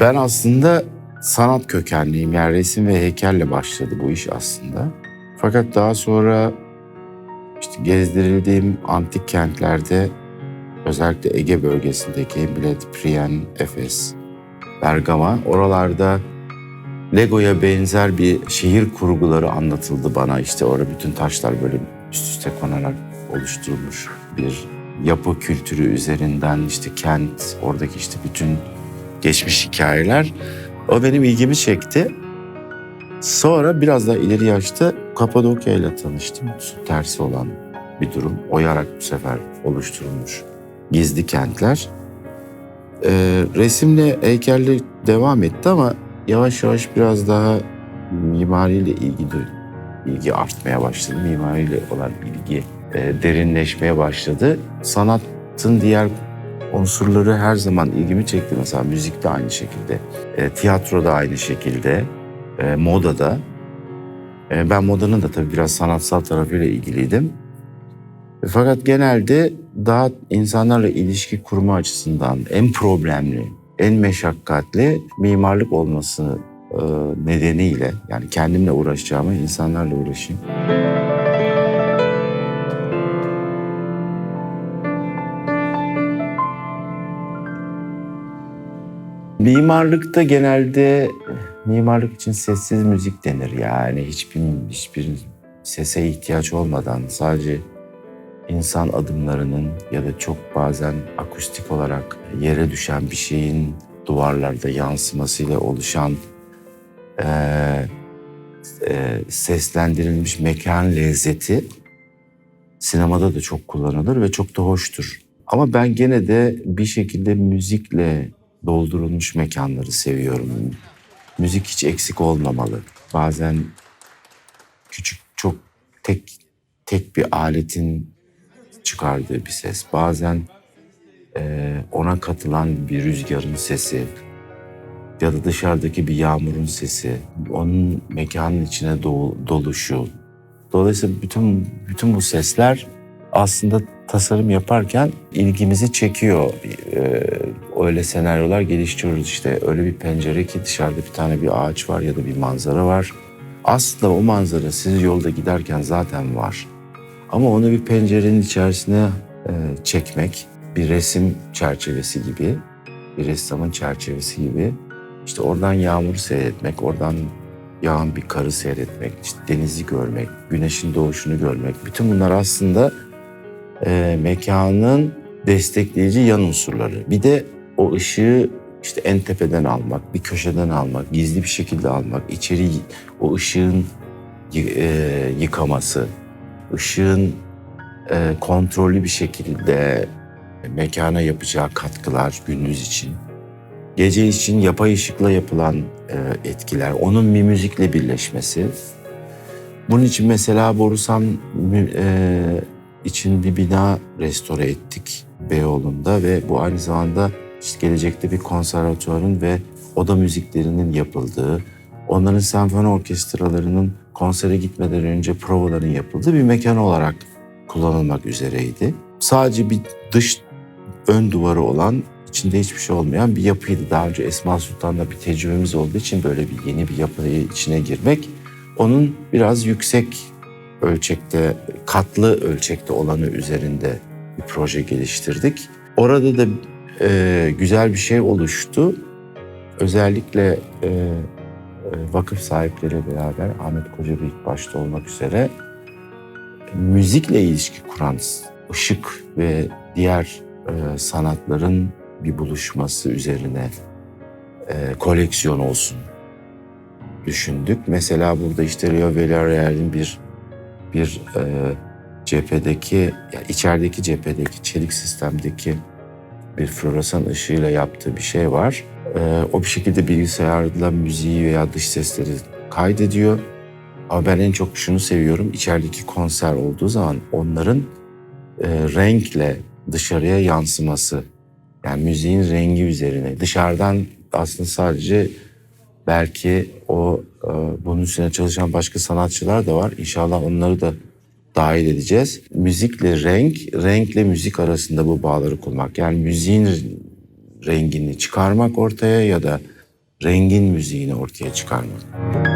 Ben aslında sanat kökenliyim. Yani resim ve heykelle başladı bu iş aslında. Fakat daha sonra işte gezdirildiğim antik kentlerde özellikle Ege bölgesindeki Millet, Priyen, Efes, Bergama oralarda Lego'ya benzer bir şehir kurguları anlatıldı bana. İşte orada bütün taşlar böyle üst üste konarak oluşturulmuş bir yapı kültürü üzerinden işte kent, oradaki işte bütün geçmiş hikayeler o benim ilgimi çekti. Sonra biraz daha ileri yaşta Kapadokya ile tanıştım. Tersi olan bir durum. Oyarak bu sefer oluşturulmuş gizli kentler. Ee, resimle heykelle devam etti ama yavaş yavaş biraz daha mimariyle ilgi ilgi artmaya başladı. Mimariyle olan ilgi e, derinleşmeye başladı. Sanatın diğer unsurları her zaman ilgimi çekti. Mesela müzik de aynı şekilde, e, tiyatro da aynı şekilde, e, moda da. E, ben modanın da tabii biraz sanatsal tarafıyla ilgiliydim. E, fakat genelde daha insanlarla ilişki kurma açısından en problemli, en meşakkatli mimarlık olması e, nedeniyle yani kendimle uğraşacağımı insanlarla uğraşayım. Mimarlıkta genelde mimarlık için sessiz müzik denir yani hiçbir hiçbir sese ihtiyaç olmadan sadece insan adımlarının ya da çok bazen akustik olarak yere düşen bir şeyin duvarlarda yansımasıyla oluşan e, e, seslendirilmiş mekan lezzeti sinemada da çok kullanılır ve çok da hoştur. Ama ben gene de bir şekilde müzikle doldurulmuş mekanları seviyorum. Müzik hiç eksik olmamalı. Bazen küçük çok tek tek bir aletin çıkardığı bir ses. Bazen e, ona katılan bir rüzgarın sesi ya da dışarıdaki bir yağmurun sesi, onun mekanın içine do- doluşu. Dolayısıyla bütün bütün bu sesler aslında tasarım yaparken ilgimizi çekiyor. Ee, öyle senaryolar geliştiriyoruz işte. Öyle bir pencere ki dışarıda bir tane bir ağaç var ya da bir manzara var. Aslında o manzara siz yolda giderken zaten var. Ama onu bir pencerenin içerisine e, çekmek, bir resim çerçevesi gibi, bir ressamın çerçevesi gibi. İşte oradan yağmuru seyretmek, oradan yağan bir karı seyretmek, işte denizi görmek, güneşin doğuşunu görmek. Bütün bunlar aslında e, mekanın destekleyici yan unsurları. Bir de o ışığı işte en tepeden almak, bir köşeden almak, gizli bir şekilde almak, içeri o ışığın e, yıkaması, ışığın e, kontrollü bir şekilde mekana yapacağı katkılar gündüz için, gece için yapay ışıkla yapılan e, etkiler, onun bir müzikle birleşmesi. Bunun için mesela Borusan e, için bir bina restore ettik Beyoğlu'nda ve bu aynı zamanda işte gelecekte bir konservatuvarın ve oda müziklerinin yapıldığı, onların senfoni orkestralarının konsere gitmeden önce provaların yapıldığı bir mekan olarak kullanılmak üzereydi. Sadece bir dış ön duvarı olan, içinde hiçbir şey olmayan bir yapıydı. Daha önce Esma Sultan'da bir tecrübemiz olduğu için böyle bir yeni bir yapıyı içine girmek, onun biraz yüksek ölçekte, katlı ölçekte olanı üzerinde bir proje geliştirdik. Orada da e, güzel bir şey oluştu. Özellikle e, vakıf sahipleriyle beraber Ahmet Kocabıyık başta olmak üzere müzikle ilişki kuran ışık ve diğer e, sanatların bir buluşması üzerine e, koleksiyon olsun düşündük. Mesela burada işte Rio Villarreal'in bir bir e, cephedeki, yani içerideki cephedeki çelik sistemdeki bir floresan ışığıyla yaptığı bir şey var. E, o bir şekilde bilgisayarla müziği veya dış sesleri kaydediyor. Ama ben en çok şunu seviyorum. İçerideki konser olduğu zaman onların e, renkle dışarıya yansıması. Yani müziğin rengi üzerine. Dışarıdan aslında sadece belki o e, bunun üstüne çalışan başka sanatçılar da var. İnşallah onları da dahil edeceğiz. Müzikle renk, renkle müzik arasında bu bağları kurmak. Yani müziğin rengini çıkarmak ortaya ya da rengin müziğini ortaya çıkarmak.